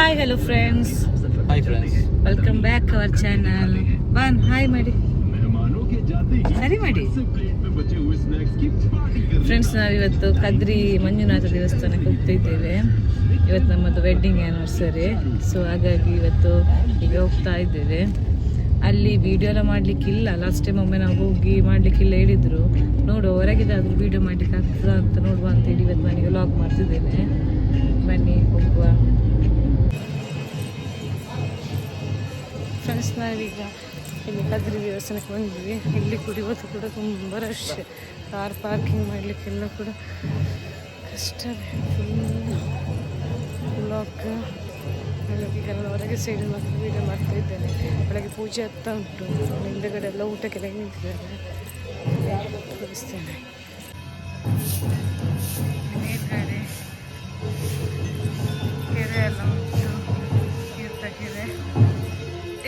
Hi hello friends hi friends welcome back our channel ಬನ್ ಹಾಯ್ ಮಾಡಿ ಸರಿ ಮಾಡಿ ಫ್ರೆಂಡ್ಸ್ ನಾವಿವತ್ತು ಕದ್ರಿ ಮಂಜುನಾಥ ದೇವಸ್ಥಾನಕ್ಕೆ ಹೋಗ್ತಿದ್ದೇವೆ. ಇವತ್ತು ನಮ್ಮದು ವೆಡ್ಡಿಂಗ್ ಆ್ಯನಿವರ್ಸರಿ ಸೊ ಹಾಗಾಗಿ ಇವತ್ತು ಈಗ ಹೋಗ್ತಾ ಇದ್ದೇವೆ. ಅಲ್ಲಿ ವಿಡಿಯೋ ಎಲ್ಲ ಮಾಡಲಿಕ್ಕಿಲ್ಲ. ಲಾಸ್ಟ್ ಟೈಮ್ ಒಮ್ಮೆ ನಾವು ಹೋಗಿ ಮಾಡಲಿಕ್ಕಿಲ್ಲ ಹೇಳಿದರು. ನೋಡು ಹೊರಗಿದಾದ್ರೂ ವೀಡಿಯೋ ಮಾಡ್ಲಿಕ್ಕೆ ಆಗ್ತದಾ ಅಂತ ನೋಡುವ ಅಂತೇಳಿ ಇವತ್ತು ಮನೆಗೆ ಲಾಗ್ ಮಾಡ್ತಿದ್ದೇನೆ. ಬನ್ನಿ ಹೋಗುವ. ಫ್ರೆಂಡ್ಸ್ ನಾವೀಗ ಇಲ್ಲಿ ಕದ್ರಿ ದೇವಸ್ಥಾನಕ್ಕೆ ಬಂದ್ವಿ. ಇಲ್ಲಿ ಕುಡಿಯೋದು ಕೂಡ ತುಂಬ ರಶ್ ಕಾರ್ ಪಾರ್ಕಿಂಗ್ ಮಾಡಲಿಕ್ಕೆಲ್ಲ ಕೂಡ ಕಷ್ಟವೇ ಫುಲ್ ಬ್ಲಾಕ್ ಎಲ್ಲ ಹೊರಗೆ ಸೈಡ್ ಮಾತ್ರ ವೀಡಿಯೋ ಮಾಡ್ತಾ ಇದ್ದೇನೆ. ಬೆಳಗ್ಗೆ ಪೂಜೆ ಆಗ್ತಾ ಉಂಟು. ಹಿಂದೆಗಡೆ ಎಲ್ಲ ಊಟಕ್ಕೆಲ್ಲ ನಿಂತಿದ್ದಾರೆ. ತೋರಿಸ್ತೇನೆ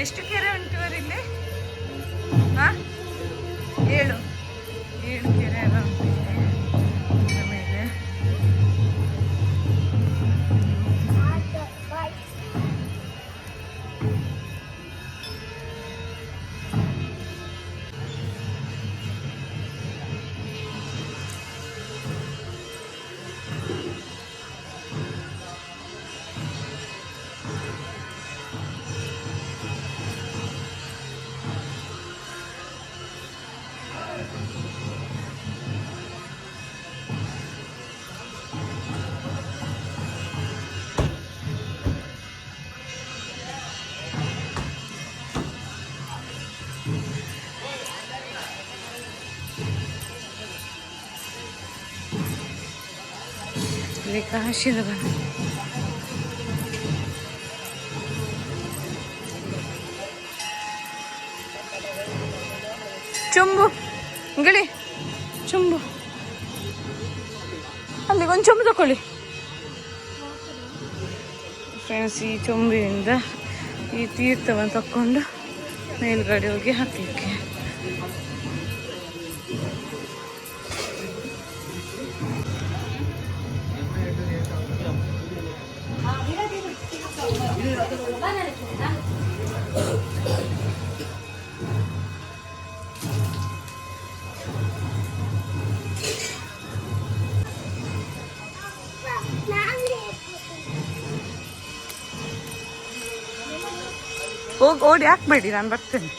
ಎಷ್ಟು ಕೆರೆ ಉಂಟು ಇವರಲ್ಲಿ ಇಲ್ಲಿ ಕಾಶಿದ ಬನ ಚೊಂಬು ಗಿಳಿ ಚುಂಬು. ಅಲ್ಲಿಗೆ ಒಂದು ಚೊಂಬು ತಗೊಳ್ಳಿ ಫ್ರೆಂಡ್ಸ್ ಈ ಚೊಂಬಿಯಿಂದ ಈ ತೀರ್ಥವನ್ನು ತಕ್ಕೊಂಡು ಮೇಲ್ಗಡೆ ಹೋಗಿ ಹಾಕಲಿಕ್ಕೆ. ಹೋಗಿ ಓಡಿ ಹಾಕ್ಬೇಡಿ ನಾನು ಬರ್ತೇನೆ.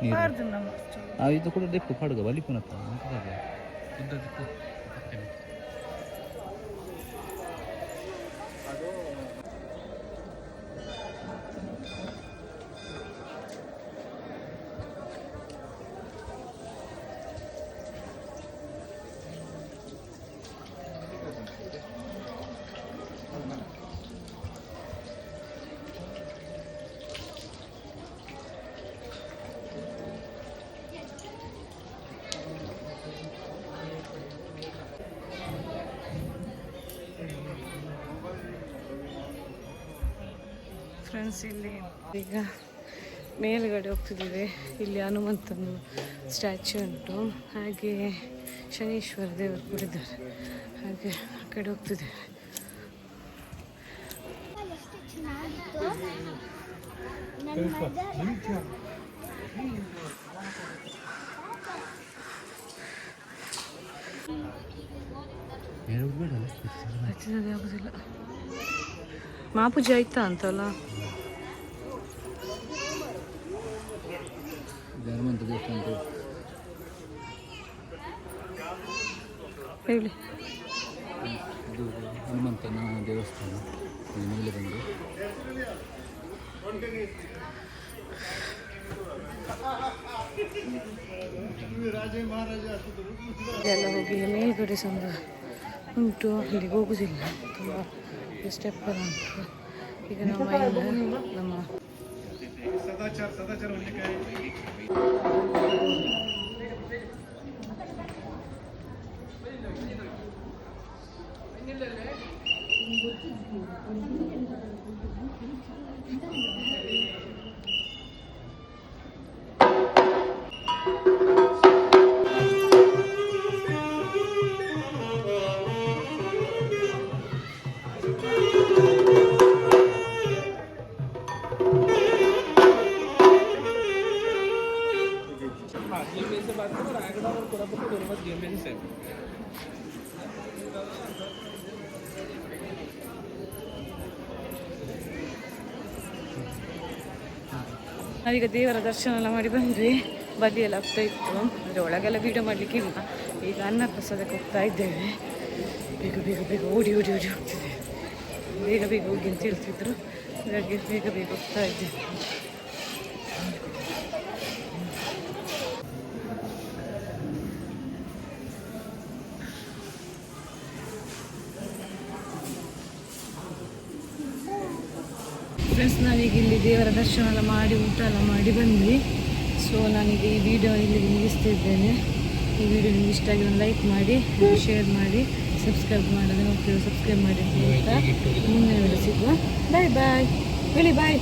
ನೀರು. ಇದು ಕೂಡ ದೆಕ್ಕು ಪಡುಗ ಬಲಿಪುನತ್ತ ಉದ್ದದಕ್ಕೂ ಫ್ರೆಂಡ್ಸ್ ಇಲ್ಲಿ. ಈಗ ಮೇಲುಗಡೆ ಹೋಗ್ತಿದ್ದೀವಿ. ಇಲ್ಲಿ ಹನುಮಂತನ ಸ್ಟ್ಯಾಚ್ಯೂ ಉಂಟು. ಹಾಗೆ ಶನೀಶ್ವರ ದೇವರು ಕೂಡ ಇದ್ದಾರೆ. ಹಾಗೆ ಆ ಕಡೆ ಹೋಗ್ತಿದ್ದೇವೆ ಮಾಪೂಜೆ ಆಯ್ತಾ ಅಂತಲ್ಲ? ಹನುಮಂತ ದೇವಸ್ಥಾನ ಹೇಳಿ. ಇದು ಹನುಮಂತನ ದೇವಸ್ಥಾನ. ಮೇಲೆ ಬಂದು. ಎಲ್ಲ ಹೋಗಿ ಮೇಲ್ಗಡೆ ಸಂದ ಉಂಟು. ಅಲ್ಲಿಗೆ ಹೋಗುದಿಲ್ಲ. ತುಂಬ ಸ್ಟೆಪ್ ಈಗ ಈಗ ನಮ್ಮ सदाचार सदाचार होने का है। ನಮ್ಮ ನಾವೀಗ ದೇವರ ದರ್ಶನ ಎಲ್ಲ ಮಾಡಿ ಬಂದ್ವಿ. ಬಲಿ ಎಲ್ಲ ಆಗ್ತಾ ಇತ್ತು. ಅಂದರೆ ಒಳಗೆಲ್ಲ ವೀಡಿಯೋ ಮಾಡಲಿಕ್ಕೆ ಇಲ್ಲ. ಈಗ ಅನ್ನ ಪ್ರಸಾದಕ್ಕೆ ಹೋಗ್ತಾ ಇದ್ದೇವೆ. ಬೇಗ ಬೇಗ ಬೇಗ ಓಡಿ ಓಡಿ ಓಡಿ ಹೋಗ್ತಿದ್ದೆ ಬೇಗ ಬೇಗ ಹೋಗಿ ಅಂತ ಹೇಳ್ತಿದ್ರು. ಹಾಗಾಗಿ ಬೇಗ ಬೇಗ ಹೋಗ್ತಾ ಇದ್ದೇವೆ. ಫ್ರೆಂಡ್ಸ್ ನಾವೀಗ ಇಲ್ಲಿ ದೇವರ ದರ್ಶನ ಎಲ್ಲ ಮಾಡಿ ಊಟ ಎಲ್ಲ ಮಾಡಿ ಬಂದ್ವಿ. ಸೊ ನನಗೆ ಈ ವಿಡಿಯೋ ಇಲ್ಲಿಗೆ ಮುಗಿಸ್ತಿದ್ದೇನೆ ಈ ವಿಡಿಯೋ ನಿಮ್ಗೆ ಇಷ್ಟ ಆಗಿ ಒಂದು ಲೈಕ್ ಮಾಡಿ ಶೇರ್ ಮಾಡಿ ಸಬ್ಸ್ಕ್ರೈಬ್ ಮಾಡೋದು ಓಕೆ ಸಬ್ಸ್ಕ್ರೈಬ್ ಮಾಡಿ ಅಂತ ಹೇಳ್ತಾ ವಿಡಿಯೋ ಸಿಗುವ ಬಾಯ್ ಬಾಯ್ ಹೇಳಿ ಬಾಯ್.